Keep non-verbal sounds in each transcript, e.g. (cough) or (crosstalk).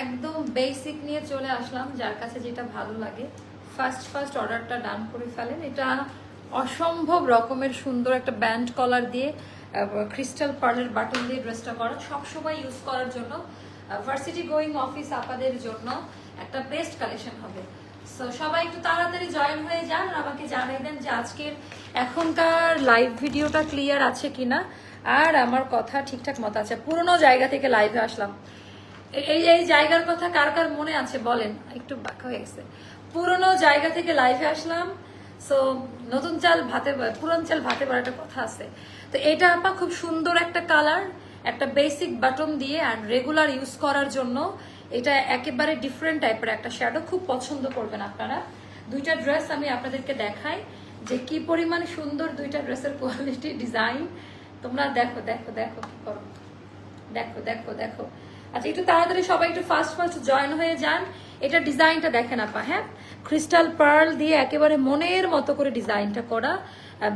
একদম বেসিক নিয়ে চলে আসলাম, যার কাছে যেটা ভালো লাগে। ফার্স্ট ফার্স্ট অর্ডারটা ডান করে ফেলেন। এটা অসম্ভব রকমের সুন্দর একটা ব্যান্ড কলার দিয়ে ক্রিস্টাল পার্লের বাটন দিয়ে ড্রেসটা করা। সবসময় ইউজ করার জন্য ভার্সিটি গোয়িং অফিস আপাদের জন্য একটা বেস্ট কালেকশন হবে। সো সবাই একটু তাড়াতাড়ি জয়েন হয়ে যান আর আমাকে জানাই দেন যে আজকের এখনকার লাইভ ভিডিওটা ক্লিয়ার আছে কিনা। আর আমার কথা ঠিকঠাক মতো আছে। পুরোনো জায়গা থেকে লাইভে আসলাম। এই এই জায়গার কথা কার কার মনে আছে বলেন? একটু বাঁকা হয়ে গেছে। পুরনো জায়গা থেকে লাইভে আসলাম। সো নতুন চাল ভাতে পুরন চাল ভাতে বড় একটা কথা আছে। তো এটা আপা খুব সুন্দর একটা কালার একটা বেসিক বাটন দিয়ে আর রেগুলার ইউজ করার জন্য এটা একেবারে ডিফারেন্ট টাইপের একটা শ্যাডো খুব পছন্দ করবেন আপনারা। দুইটা ড্রেস আমি আপনাদেরকে দেখাই যে কি পরিমাণ সুন্দর দুইটা ড্রেসের কোয়ালিটি ডিজাইন তোমরা দেখো দেখো দেখো কি করো। দেখো দেখো দেখো। আচ্ছা একটু তাড়াতাড়ি সবাই একটু ফার্স্ট ফার্স্ট জয়েন হয়ে যান। এটা ডিজাইনটা দেখেন আপা হ্যাঁ? ক্রিস্টাল পার্ল দিয়ে একেবারে মনের মতো করে ডিজাইনটা করা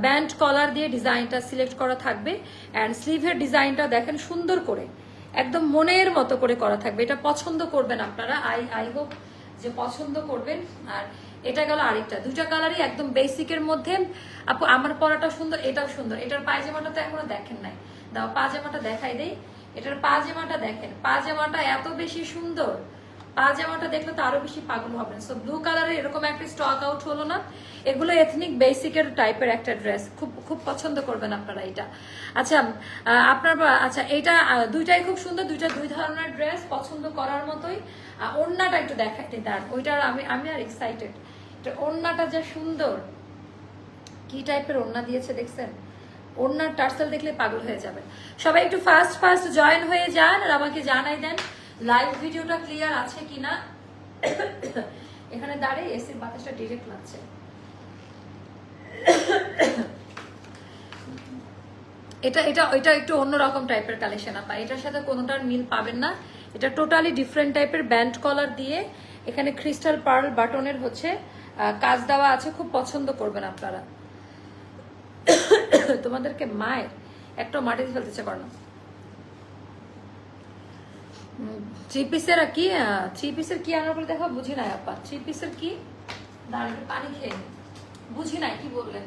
ব্যান্ড কলার দিয়ে ডিজাইনটা সিলেক্ট করা থাকবে অ্যান্ড স্লিভের ডিজাইনটা দেখেন সুন্দর করে, একদম মনের মতো করে করা থাকবে। এটা পছন্দ করবেন আপনারা আই আই হোপ যে পছন্দ করবেন। আর এটা গেল আরেকটা, দুইটা কালারই একদম বেসিকের মধ্যে। আপু, আমার পরাটা সুন্দর, এটাও সুন্দর। এটার পায়জামাটা তো এখনও দেখেন নাই। দাও পাজামাটা দেখাই দেই। এটার পাজামাটা দেখেন, পাজামাটা এত বেশি সুন্দর, পাজামাটা দেখলে তো আরও বেশি পাগল হবেন। সো ব্লু কালারের এরকম একটা স্টক আউট হলো না। এগুলো এথনিক বেসিকের টাইপের একটা ড্রেস খুব খুব পছন্দ করবেন আপনারা এটা। আচ্ছা আপনার আচ্ছা এটা দুইটাই খুব সুন্দর, দুইটা দুই ধরনের ড্রেস পছন্দ করার মতোই। ওড়নাটা একটু দেখাইতে দাঁড় ওইটার আমি আমি আর এক্সাইটেড এটা ওড়নাটা যা সুন্দর। কি টাইপের ওড়না দিয়েছে দেখছেন? ওড়নার টার্সেল দেখলে পাগল হয়ে যাবে সবাই একটু ফার্স্ট ফার্স্ট জয়েন হয়ে যান আর আমাকে জানাই দেন লাইভ ভিডিওটা ক্লিয়ার আছে কিনা। এখানে দাঁড়িয়ে এসির বাতাসটা ডিরেক্ট লাগছে। এটা এটা এটা একটু অন্যরকম টাইপের কালেকশন আপা। এটার সাথে কোনোটার মিল পাবেন না। এটা টোটালি ডিফারেন্ট টাইপের ব্যান্ড কলার দিয়ে এখানে ক্রিস্টাল পার্ল বাটনের হচ্ছে কাজ দেওয়া আছে। খুব পছন্দ করবেন আপনারা। (coughs) তোমাদেরকে মায়ের একটা মাটি ফেলতেছে করো থ্রি পিসের কি থ্রি পিসের কি আনার বলে দেখো, বুঝি নাই আপা। থ্রি পিসের কি? একটু পানি খেয়ে বুঝি নাই, কি বললেন?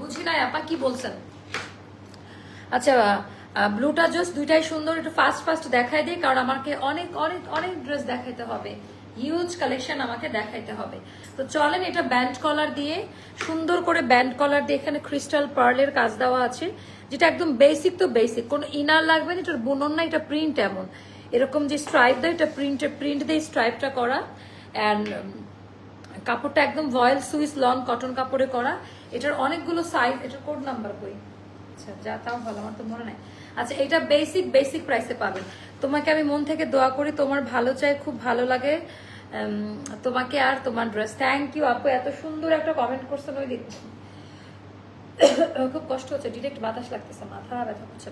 বুঝি নাই আপা, কি বলছেন? আচ্ছা ব্লুটা জাস্ট দুইটাই সুন্দর, একটু ফাস্ট ফাস্ট দেখাই দিই, কারণ আমাকে অনেক অনেক অনেক ড্রেস দেখাইতে হবে। হিউজ কালেকশন আমাকে দেখাইতে হবে। তো চলেন এটা ব্যান্ড কলার দিয়ে, সুন্দর করে ব্যান্ড কলার দিয়ে এখানে ক্রিস্টাল পার্লের কাজ দেওয়া আছে, যেটা একদম বেসিক তো বেসিক কোনো ইনার লাগবে না, এটার বুনন না, এটা প্রিন্ট এমন। এরকম যে স্ট্রাইপ দেয়, এটা প্রিন্টে প্রিন্ট দিয়ে স্ট্রাইপটা করা। অ্যান্ড কাপড়টা একদম ভয়েল সুইস লন কটন কাপড়ে করা। এটার অনেকগুলো সাইজ এটার কোড নাম্বার কই? আচ্ছা যা তাও ভালো, আমার তো মনে নাই। আচ্ছা এটা বেসিক বেসিক প্রাইসে পাবেন। তোমাকে আমি মন থেকে দোয়া করি, তোমার ভালো চাই, খুব ভালো লাগে। তোমাকে আর তোমার ড্রেস থ্যাংক ইউ আপু, এত সুন্দর একটা কমেন্ট করছেন, ওই দিন (coughs) খুব কষ্ট হচ্ছে ডিরেক্ট বাতাস লাগতেছে, মাথা ব্যথা করছে।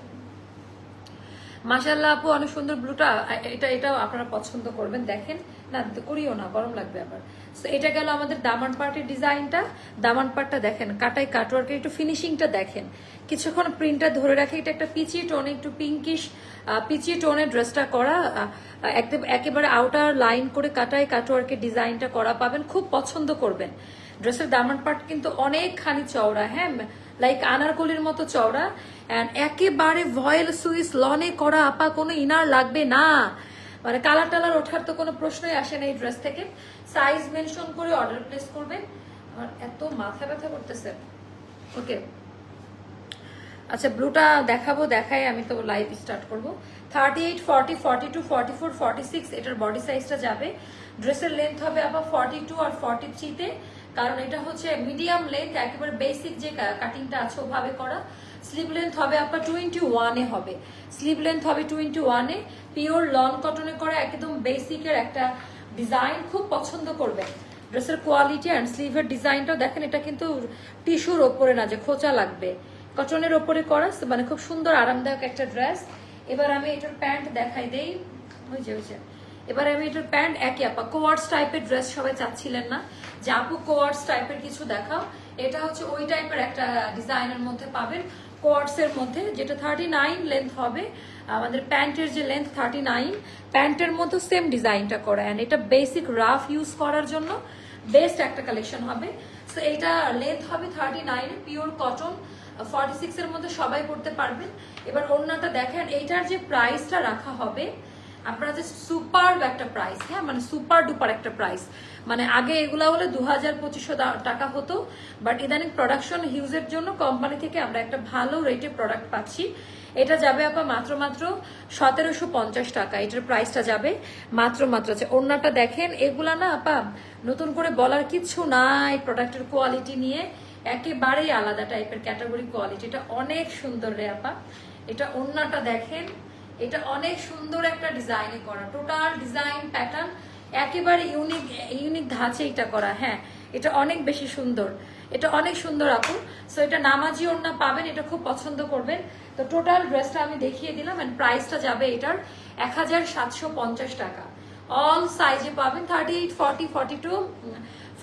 মাশাল্লাহ আপু, অনেক সুন্দর ব্লুটা। এটা, এটাও আপনারা পছন্দ করবেন। দেখেন, না, করিও না, গরম লাগবে আবার। তো এটা গেল আমাদের দামান পার্টের ডিজাইনটা। দামান পার্টটা দেখেন, কাটাই কাটওয়ার্কের একটু ফিনিশিংটা দেখেন। কিছুক্ষণ প্রিন্টটা ধরে রাখে, এটা একটা পিচি টোনে একটু পিঙ্কিশ পিচি টোনের ড্রেসটা করা। একদম, একেবারে আউটার লাইন করে কাটাই কাটওয়ার্কের ডিজাইনটা করা পাবেন। খুব পছন্দ করবেন। ড্রেসের দামান পার্ট কিন্তু অনেকখানি চওড়া হ্যাঁ? লাইক আনারকলির মতো চওড়া অ্যান্ড একেবারে ভয়েল সুইস লনে করা আপা, কোনো ইনার লাগবে না। মানে কালার টালার ওঠার তো কোনো প্রশ্নই আসে না এই ড্রেস থেকে। সাইজ মেনশন করে অর্ডার প্লেস করবেন আমার এত মাথা ব্যথা করতেছে। ওকে আচ্ছা ব্লুটা দেখাবো, দেখাই, আমি তো লাইভ স্টার্ট করব। Thirty eight forty forty two forty four forty six এটার বডি সাইজটা যাবে ড্রেসের লেন্থ হবে আবার ফর্টি টু আর ফর্টি থ্রিতে কারণ এটা হচ্ছে মিডিয়াম লেন্থ একেবারে বেসিক যে কাটিংটা আছে, ওভাবে করা। স্লিভ লেন্থ হবে আপনার টোয়েন্টি ওয়ানে হবে। স্লিভ লেন্থ হবে টোয়েন্টি ওয়ানে পিওর লন কটনে করা একদম বেসিকের একটা ডিজাইন খুব পছন্দ করবে ড্রেসের কোয়ালিটি অ্যান্ড স্লিভের ডিজাইনটাও দেখেন, এটা কিন্তু টিস্যুর ওপরে না, যে খোঁচা লাগবে। কটনের ওপরে করা মানে খুব সুন্দর আরামদায়ক একটা ড্রেস এবার আমি এটার প্যান্ট দেখাই দেই। ওই যে ওই যে। এবার আমি এটার প্যান্ট একই আপা কোয়ার্স টাইপের ড্রেস সবাই চাচ্ছিলেন না। যে কোয়ার্স টাইপের কিছু দেখাও। এটা হচ্ছে ওই টাইপের একটা ডিজাইনের মধ্যে পাবেন। কোয়ার্টসের মধ্যে যেটা থার্টি নাইন লেন্থ হবে, আমাদের প্যান্টের যে লেন্থ থার্টি নাইন প্যান্টের মধ্যে সেম ডিজাইনটা করা। অ্যান্ড এটা বেসিক রাফ ইউজ করার জন্য বেস্ট একটা কালেকশন হবে। সো এটা লেন্থ হবে thirty nine pure cotton forty সিক্সের মধ্যে সবাই পড়তে পারবেন। এবার অন্যটা দেখেন, এইটার যে প্রাইসটা রাখা হবে, আপনারা যে সুপার একটা প্রাইস হ্যাঁ? মানে সুপার ডুপার একটা প্রাইস মানে আগে এগুলা হলে দু হাজার পঁচিশশো টাকা হতো বাট ইদানিং প্রোডাকশন হিউজের জন্য কোম্পানি থেকে আমরা একটা ভালো রেটে প্রোডাক্ট পাচ্ছি। এটা যাবে আপা মাত্র মাত্র সতেরোশো পঞ্চাশ টাকা। এটার প্রাইসটা যাবে মাত্র মাত্র আছে। অন্যটা দেখেন, এগুলা না আপা নতুন করে বলার কিচ্ছু নাই প্রোডাক্টের কোয়ালিটি নিয়ে। একেবারেই আলাদা টাইপের ক্যাটাগরি কোয়ালিটি এটা অনেক সুন্দর রে আপা। এটা অন্যটা দেখেন, এটা অনেক সুন্দর একটা ডিজাইনে করা। টোটাল ডিজাইন প্যাটার্ন একেবারে ইউনিক ইউনিক ধাঁচে এটা করা হ্যাঁ এটা অনেক বেশি সুন্দর। এটা অনেক সুন্দর আপু। সো এটা নামাজি ওড়না পাবেন, এটা খুব পছন্দ করবেন। তো টোটাল ড্রেসটা আমি দেখিয়ে দিলাম এন্ড প্রাইসটা যাবে এটার এক হাজার সাতশো পঞ্চাশ টাকা। অল সাইজে পাবেন thirty eight forty forty two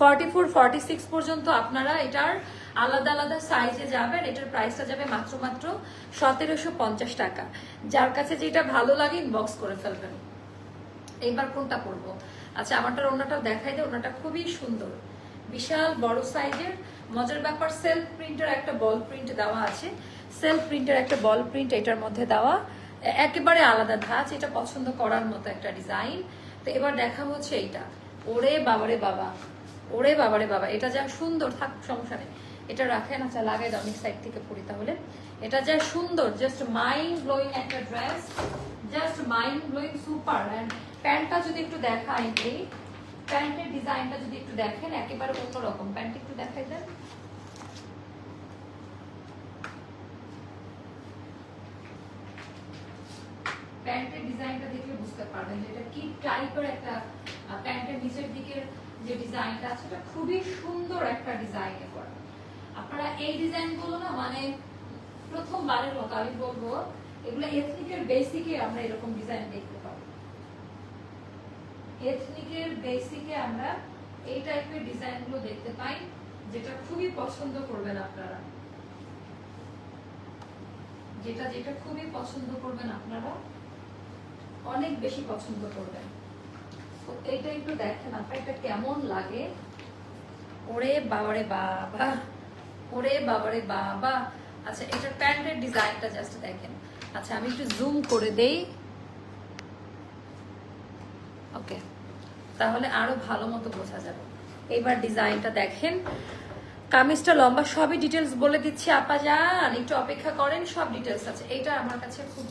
forty four forty six পর্যন্ত আপনারা এটার আলাদা আলাদা সাইজে যাবেন। এটার প্রাইসটা যাবে মাত্র মাত্র সতেরোশো পঞ্চাশ টাকা। যার কাছে যেটা ভালো লাগে ইনবক্স করে ফেলবেন। এইবার কোনটা পরবো? আচ্ছা আমারটার ওনাটা দেখাই দেয় ওনাটা খুবই সুন্দর। বিশাল, বড় সাইজের। মজার ব্যাপার সেলফ প্রিন্টার একটা বল প্রিন্ট দেওয়া আছে। সেলফ প্রিন্টার একটা বল প্রিন্ট এটার মধ্যে দেওয়া। একেবারে আলাদা ধাঁচ, এটা পছন্দ করার মতো একটা ডিজাইন তো এবার দেখা হচ্ছে এইটা। ওরে বাবারে বাবা। ওরে বাবারে বাবা। এটা যা সুন্দর, থাক, সমস্যা নেই। এটা রাখেন আচ্ছা দাও অনেক সাইড থেকে পড়ি তাহলে। এটা যা সুন্দর জাস্ট মাইন্ড ব্লোয়িং একটা dress just mind blowing super and প্যান্টটা যদি একটু দেখাই এই প্যান্টের ডিজাইনটা যদি একটু দেখেন, একেবারে অন্যরকম। প্যান্ট একটু দেখাই দেন। প্যান্টের ডিজাইনটা দেখলে বুঝতে পারবেন যে এটা কি টাইপের একটা প্যান্টের নিচের দিকের যে ডিজাইনটা আছে, এটা খুবই সুন্দর একটা ডিজাইনে করা। আপনারা এই ডিজাইনগুলো না মানে প্রথমবারের মতো আমি বলব, এগুলো এথনিকের বেসিকে আমরা এরকম ডিজাইন দেখতে এথনিকের বেসিকে আমরা এই টাইপের ডিজাইনগুলো দেখতে পাই, যেটা খুবই পছন্দ করবেন আপনারা। যেটা যেটা খুবই পছন্দ করবেন আপনারা, অনেক বেশি পছন্দ করবেন। এইটা একটু দেখেন, আপনার এটা কেমন লাগে? ওরে বাবারে বাবা, ওরে বাবারে বাবা। আচ্ছা এটার প্যান্টের ডিজাইনটা জাস্ট দেখেন। আচ্ছা আমি একটু জুম করে দেই। ওকে। তাহলে আরও ভালো মতো বোঝা যাবে। এবার ডিজাইনটা দেখেন। কামিজটা লম্বা, সবই ডিটেলস বলে দিচ্ছি আপা যান একটু অপেক্ষা করেন, সব ডিটেলস আছে। এটা আমার কাছে খুব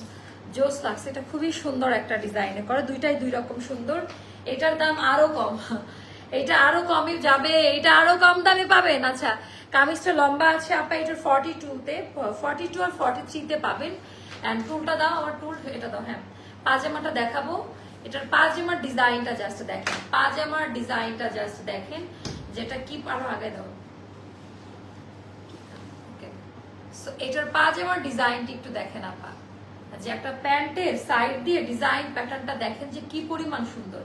জোস লাগছে। এটা খুবই সুন্দর একটা ডিজাইনে করে। দুইটাই দুই রকম সুন্দর। এটার দাম আরও কম। এটা আরও কমই যাবে। এটা আরও কম দামে পাবেন। আচ্ছা কামিজটা লম্বা আছে আপা, এটার ফর্টি টুতে ফর্টি টু আর ফর্টি থ্রিতে পাবেন অ্যান্ড টুলটা দাও, আমার টুল এটা দাও হ্যাঁ। পাজামাটা দেখাবো। এটার পাজামার ডিজাইনটা জাস্ট দেখেন, পাজামার ডিজাইনটা জাস্ট দেখেন, যেটা কি আরও আগে দাও। এটার পাজামার ডিজাইনটি একটু দেখেন আপা। যে একটা প্যান্টের সাইড দিয়ে ডিজাইন প্যাটার্নটা দেখেন যে কি পরিমাণ সুন্দর।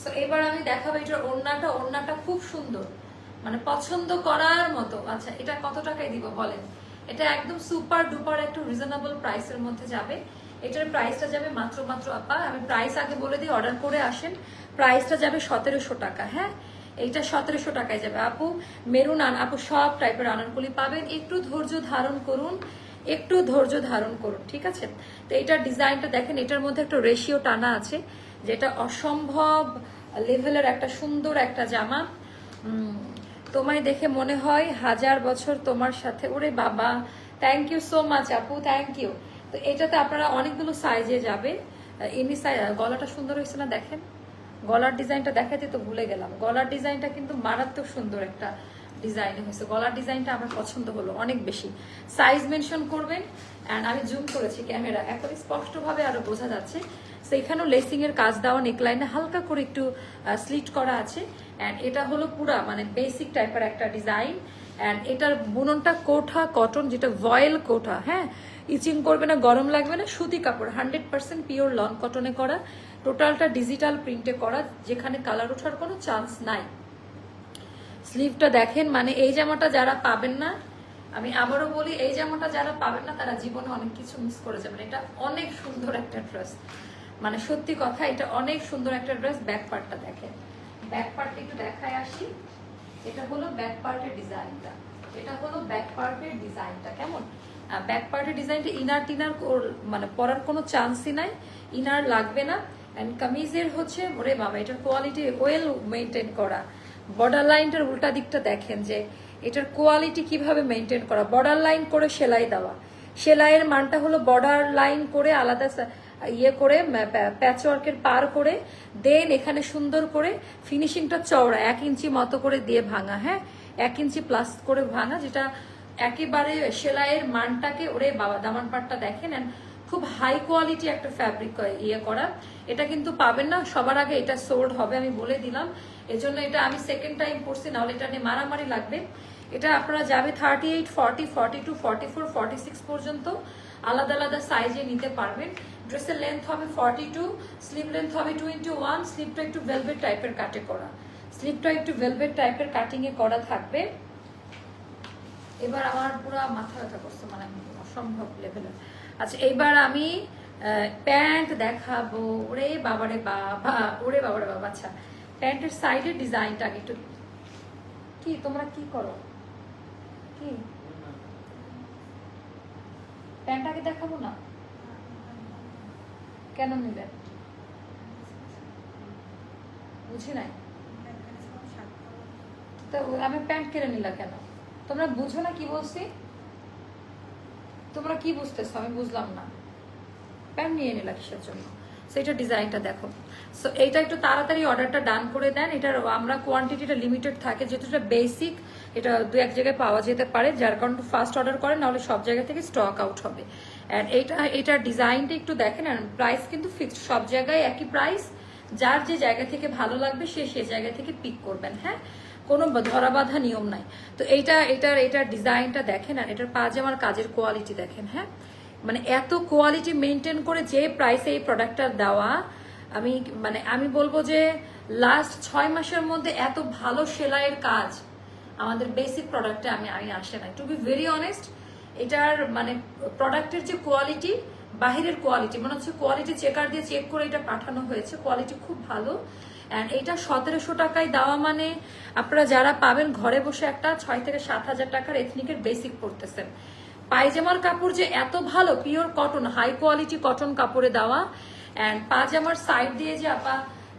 সো এবার আমি দেখাবো এটার ওড়নাটা ওড়নাটা খুব সুন্দর। মানে পছন্দ করার মতো। আচ্ছা এটা কত টাকায় দিব বলেন? এটা একদম সুপার ডুপার একটু রিজনেবল প্রাইসের মধ্যে যাবে। এটার প্রাইসটা যাবে মাত্র মাত্র আপা, আমি প্রাইস আগে বলে দিই অর্ডার করে আসেন। প্রাইসটা যাবে সতেরোশো টাকা হ্যাঁ? এইটা সতেরোশো টাকায় যাবে। আপু, মেরুন আন, আপু সব টাইপের আনারগুলি পাবেন। একটু ধৈর্য ধারণ করুন, একটু ধৈর্য ধারণ করুন, ঠিক আছে? তো এটার ডিজাইনটা দেখেন, এটার মধ্যে একটা রেশিও টানা আছে, যেটা অসম্ভব লেভেলের একটা সুন্দর একটা জামা। তোমায় দেখে মনে হয় হাজার বছর তোমার সাথে, ওরে বাবা থ্যাংক ইউ সো মাচ আপু থ্যাংক ইউ তো এটাতে আপনারা অনেকগুলো সাইজে যাবে। এমনি গলাটা সুন্দর হয়েছে না দেখেন? গলার ডিজাইনটা দেখাতে তো ভুলে গেলাম। গলার ডিজাইনটা কিন্তু মারাত্মক সুন্দর একটা ডিজাইন হয়েছে। গলার ডিজাইনটা আমার পছন্দ হলো অনেক বেশি। সাইজ মেনশন করবেন অ্যান্ড আমি জুম করেছি ক্যামেরা এখন স্পষ্টভাবে আরও বোঝা যাচ্ছে, সেখানেও লেসিং এর কাজ দেওয়া নেকলাইনে হালকা করে একটু স্লিট করা আছে। অ্যান্ড এটা হলো পুরা মানে বেসিক টাইপের একটা ডিজাইন অ্যান্ড এটার বুননটা কোঠা কটন যেটা ভয়েল কোঠা হ্যাঁ? ইচিং করবে না, গরম লাগবে না, সুতি কাপড় হান্ড্রেড পার্সেন্ট পিওর লন কটনে করা টোটালটা ডিজিটাল প্রিন্টে করা, যেখানে কালার ওঠার কোনো চান্স নাই। স্লিভটা দেখেন মানে এই জামাটা যারা পাবেন না, আমি আবারও বলি, এই জামাটা যারা পাবেন না, তারা জীবনে অনেক কিছু মিস করে যাবেন। এটা অনেক সুন্দর একটা ড্রেস মানে সত্যি কথা, এটা অনেক সুন্দর একটা ড্রেস ব্যাক পার্টটা দেখেন। ব্যাক পার্টটা একটু দেখায় আসি। এটা হলো ব্যাক পার্টের ডিজাইনটা এটা হলো ব্যাক পার্টের ডিজাইনটা কেমন? ব্যাক পার্টের ডিজাইনটা ইনার টিনার মানে পরার কোনো চান্সই নাই। ইনার লাগবে না। অ্যান্ড কামিজের হচ্ছে, ওরে বাবা, এটার কোয়ালিটি ওয়েল মেনটেন করা। বর্ডার লাইনটার উল্টা দিকটা দেখেন যে, এটার কোয়ালিটি কীভাবে মেনটেন করা। বর্ডার লাইন করে সেলাই দেওয়া। সেলাইয়ের মানটা হলো বর্ডার লাইন করে আলাদা ইয়ে করে প্যাচওয়ার্কের পার করে দেন এখানে সুন্দর করে ফিনিশিংটা চওড়া, এক ইঞ্চি মতো করে দিয়ে ভাঙা হ্যাঁ? এক ইঞ্চি প্লাস করে ভাঙা, যেটা একেবারে সেলাইয়ের মানটাকে, ওরে বাবা, দামান পাটটা দেখেন, and খুব হাই কোয়ালিটি একটা ফ্যাব্রিক ইয়ে করা। এটা কিন্তু পাবেন না, সবার আগে এটা সোল্ড হবে, আমি বলে দিলাম। এজন্য এটা আমি সেকেন্ড টাইম পড়ছি নাহলে এটা নিয়ে মারামারি লাগবে। এটা আপনারা যাবে thirty eight forty forty two forty four forty six পর্যন্ত আলাদা আলাদা সাইজে নিতে পারবেন। ড্রেসের লেন্থ হবে ফর্টি টু স্লিভ লেন্থ হবে টোয়েন্টি ওয়ান স্লিভটা একটু ভেলভেট টাইপের কাটে করা। স্লিভটা একটু ভেলভেট টাইপের কাটিংয়ে করা থাকবে। এবার আমার পুরো মাথা ব্যথা করছে মানে অসম্ভব লেভেলের আচ্ছা এইবার আমি প্যান্ট দেখাবো। ওরে বাবারে বাবা, ওরে বাবারে বাবা আচ্ছা। প্যান্টের সাইডের ডিজাইনটা আগে একটু, কি, তোমরা কি করো? কি? প্যান্টটাকে দেখাবো না? কেন নিলেন বুঝি নাই? তো আমি প্যান্ট কিনে নিলা কেন? তোমরা বুঝো না কি বলছি? তোমরা কি বুঝতেছো? আমি বুঝলাম না। প্যান্ট নিয়ে নিলা কিসের জন্য? সেইটা ডিজাইনটা দেখো। সো এইটা একটু তাড়াতাড়ি অর্ডারটা ডান করে দেন। এটার আমরা কোয়ান্টিটিটা লিমিটেড থাকে, যেহেতু এটা বেসিক এটা দু এক জায়গায় পাওয়া যেতে পারে। যার কারণে ফার্স্ট অর্ডার করেন, নাহলে সব জায়গা থেকে স্টক আউট হবে। অ্যান্ড এইটা এটার ডিজাইনটা একটু দেখেন আর প্রাইস কিন্তু ফিক্সড সব জায়গায় একই প্রাইস যার যে জায়গা থেকে ভালো লাগবে, সে সে জায়গা থেকে পিক করবেন হ্যাঁ? কোনো ধরা বাঁধা নিয়ম নাই। তো এইটা, এটার এটার ডিজাইনটা দেখেন আর এটার পাজামার কাজের কোয়ালিটি দেখেন হ্যাঁ? মানে এত কোয়ালিটি মেনটেন করে যে প্রাইসে এই প্রোডাক্টটা দেওয়া, আমি মানে আমি বলব যে লাস্ট ছয় মাসের মধ্যে এত ভালো সেলাইয়ের কাজ আমাদের বেসিক প্রোডাক্টে আমি আমি আসে নাই। টু বি ভেরি অনেস্ট এটার মানে প্রোডাক্টের যে কোয়ালিটি বাহিরের কোয়ালিটি মনে হচ্ছে কোয়ালিটি চেকার দিয়ে চেক করে এটা পাঠানো হয়েছে কোয়ালিটি খুব ভালো। অ্যান্ড এটা সতেরোশো টাকায় দেওয়া মানে আপনারা যারা পাবেন ঘরে বসে একটা ছয় থেকে সাত হাজার টাকার এথনিকের বেসিক পড়তেছেন। পায়জামার কাপড় যে এত ভালো pure cotton high quality cotton কাপড়ে দেওয়া। অ্যান্ড পায়জামার সাইড দিয়ে যে আপা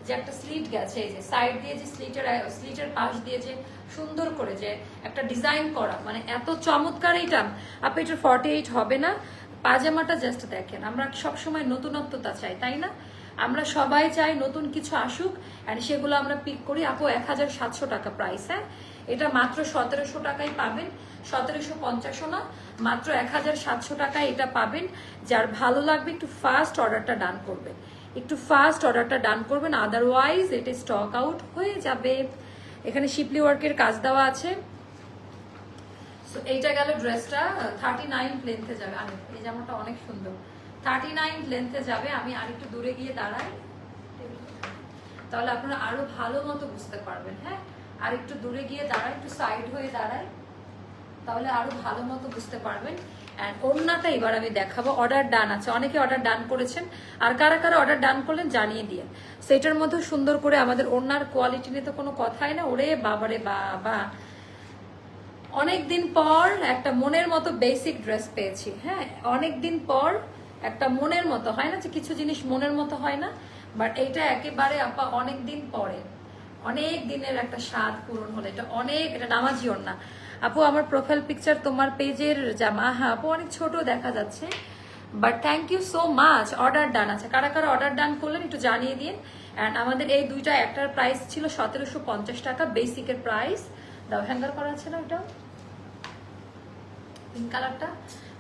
যে একটা স্লিট গেছে, এই যে সাইড দিয়ে যে স্লিটের স্লিটের পাশ দিয়ে যে সুন্দর করে যে একটা ডিজাইন করা মানে এত চমৎকার এইটা। আপনি এটা ফর্টি এইট হবে না। পাজামাটা জাস্ট দেখেন, আমরা সবসময় নতুনত্বতা চাই, তাই না? আমরা সবাই চাই নতুন কিছু আসুক অ্যান্ড সেগুলো আমরা পিক করি। আপু এক হাজার সাতশো টাকা প্রাইস হ্যাঁ? এটা মাত্র সতেরোশো টাকায় পাবেন। সতেরোশো পঞ্চাশও না, মাত্র এক হাজার সাতশো টাকায় এটা পাবেন। যার ভালো লাগবে, একটু ফাস্ট অর্ডারটা ডান করবেন। একটু ফাস্ট অর্ডারটা ডান করবেন আদারওয়াইজ এটা স্টক আউট হয়ে যাবে। এখানে শিপলি ওয়ার্কের কাজ দেওয়া আছে। এইটা গেল ড্রেসটা থার্টি নাইন লেন্থে যাবে। আমি এই জামাটা অনেক সুন্দর। থার্টি নাইন লেন্থে যাবে, আমি আরেকটু দূরে গিয়ে দাঁড়াই। তাহলে আপনারা আরও ভালো মতো বুঝতে পারবেন হ্যাঁ? আর একটু দূরে গিয়ে দাঁড়াই, একটু সাইড হয়ে দাঁড়াই। তাহলে আরও ভালো মতো বুঝতে পারবেন। অ্যান্ড ওড়নাটা এবার আমি দেখাবো অর্ডার ডান আছে। অনেকে অর্ডার ডান করেছেন। আর কারা কারা অর্ডার ডান করলেন জানিয়ে দিয়ে সেটার মধ্যে সুন্দর করে আমাদের ওড়নার কোয়ালিটি নিয়ে তো কোনো কথাই না। ওরে বাবারে বাবা। অনেক দিন পর একটা মনের মতো বেসিক ড্রেস পেয়েছি হ্যাঁ? অনেক দিন পর একটা মনের মতো, হয় না যে কিছু জিনিস মনের মতো হয় না? বাট এইটা একেবারে আপা অনেক দিন পরে, অনেক দিনের একটা স্বাদ পূরণ হলো। এটা অনেক, এটা নামাজি না। আপু, আমার প্রোফাইল পিকচার তোমার পেজের জামা হ্যাঁ আপু, অনেক ছোট দেখা যাচ্ছে। But thank you so much order done আছে। কারা কারা অর্ডার ডান করলেন একটু জানিয়ে দিন। অ্যান্ড আমাদের এই দুইটা একটার প্রাইস ছিল সতেরোশো পঞ্চাশ টাকা বেসিকের প্রাইস দাও হ্যাঙ্গার করা না ওটা পিঙ্ক কালারটা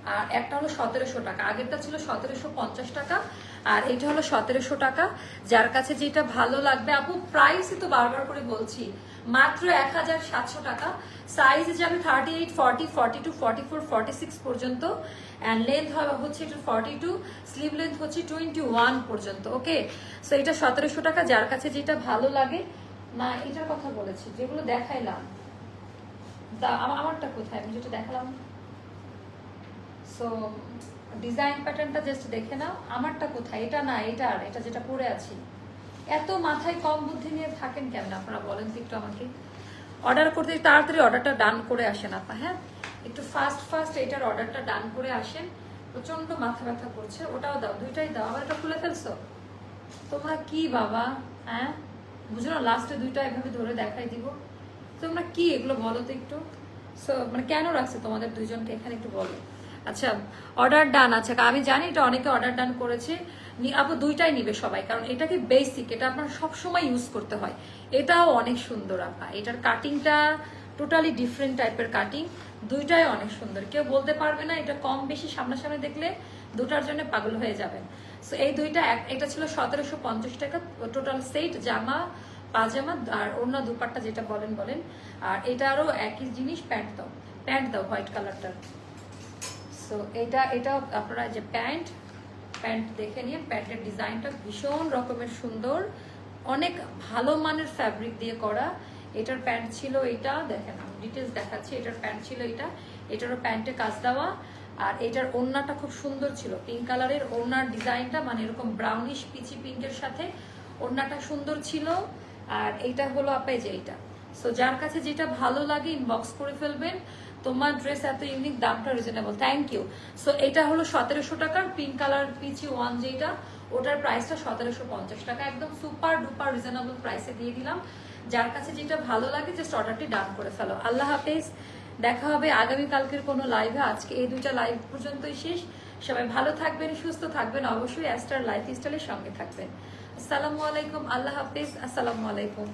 আর একটা হলো সতেরোশো টাকা। আগেরটা ছিল সতেরোশো পঞ্চাশ টাকা, আর এটা হলো সতেরোশো টাকা। যার কাছে যেটা ভালো লাগবে, আপু প্রাইসই তো বারবার করে বলছি, মাত্র এক হাজার সাতশো টাকা। সাইজ যাবে thirty eight forty forty two forty four forty six পর্যন্ত অ্যান্ড লেন্থ হবে হচ্ছে এটা ফর্টি টু স্লিভ লেন্থ হচ্ছে টোয়েন্টি ওয়ান পর্যন্ত ওকে সো এটা সতেরোশো টাকা, যার কাছে যেটা ভালো লাগে। না এটার কথা বলেছি, যেগুলো দেখাইলাম। তা, আমা- আমারটা কোথায়? আমি যেটা দেখালাম সো ডিজাইন প্যাটার্নটা জাস্ট দেখে নাও, আমারটা কোথায়? এটা না, এটা আর, এটা যেটা পরে আছি। এত মাথায় কম বুদ্ধি নিয়ে থাকেন কেমন? আপনারা বলেন তো একটু আমাকে। অর্ডার করতে তাড়াতাড়ি অর্ডারটা ডান করে আসেন আপা হ্যাঁ? একটু ফাস্ট ফাস্ট এটার অর্ডারটা ডান করে আসেন। প্রচণ্ড মাথা ব্যথা করছে, ওটাও দাও, দুইটাই দাও। আবার এটা খুলে ফেলছো? তোমরা কি বাবা? হ্যাঁ? বুঝো না লাস্টে দুইটা এভাবে ধরে দেখাই দিব। তোমরা কি এগুলো বলো তো একটু? সো মানে কেন রাখছে তোমাদের দুইজনকে? এখানে একটু বলো। আচ্ছা অর্ডার ডান আচ্ছা আমি জানি এটা অনেকে অর্ডার ডান করেছে। আপু, দুইটাই নিবে সবাই, কারণ এটা কি বেসিক এটা আপনার সবসময় ইউজ করতে হয়। এটাও অনেক সুন্দর, আপা। এটার কাটিংটা টোটালি ডিফারেন্ট টাইপের কাটিং দুইটাই অনেক সুন্দর। কেউ বলতে পারবে না, এটা কম বেশি সামনাসামনি দেখলে দুটার জন্য পাগল হয়ে যাবেন। সো এই দুইটা এটা ছিল সতেরোশো পঞ্চাশ টাকা টোটাল সেট জামা, পাজামা, আর অন্য দুপাট্টা যেটা বলেন বলেন। আর এটা আরও একই জিনিস প্যান্ট দাও। প্যান্ট দাও হোয়াইট কালারটার সো এটা এটা আপনারা যে প্যান্ট প্যান্ট দেখে নিয়ে প্যান্টের ডিজাইনটা ভীষণ রকমের সুন্দর। অনেক ভালো মানের ফ্যাব্রিক দিয়ে করা। এটার প্যান্ট ছিল এটা দেখেন আমি ডিটেলস দেখাচ্ছি, এটার প্যান্ট ছিল এটা এটারও প্যান্টে কাজ দেওয়া। আর এটার ওড়নাটা খুব সুন্দর ছিল পিঙ্ক কালারের ওড়নার ডিজাইনটা মানে এরকম ব্রাউনিশ পিচি পিঙ্কের সাথে ওড়নাটা সুন্দর ছিল। আর এইটা হলো আপে যে এইটা। সো যার কাছে যেটা ভালো লাগে ইনবক্স করে ফেলবেন। তোমার ড্রেস এত ইউনিক দামটা রিজনেবল থ্যাংক ইউ সো এটা হলো সতেরোশো টাকার পিঙ্ক কালার পিচি ওয়ান যেটা, ওটার প্রাইসটা সতেরোশো পঞ্চাশ টাকা। একদম সুপার ডুপার রিজনেবল প্রাইসে দিয়ে দিলাম। যার কাছে যেটা ভালো লাগে জাস্ট অর্ডারটি ডান করে ফেলো। আল্লাহ হাফেজ। দেখা হবে আগামী কালকের কোনো লাইভে আজকে এই দুইটা লাইভ পর্যন্তই শেষ। সবাই ভালো থাকবেন, সুস্থ থাকবেন, অবশ্যই অ্যাস্টার লাইফ স্টাইলের সঙ্গে থাকবেন। আসসালামু আলাইকুম, আল্লাহ হাফেজ। আসসালামু আলাইকুম।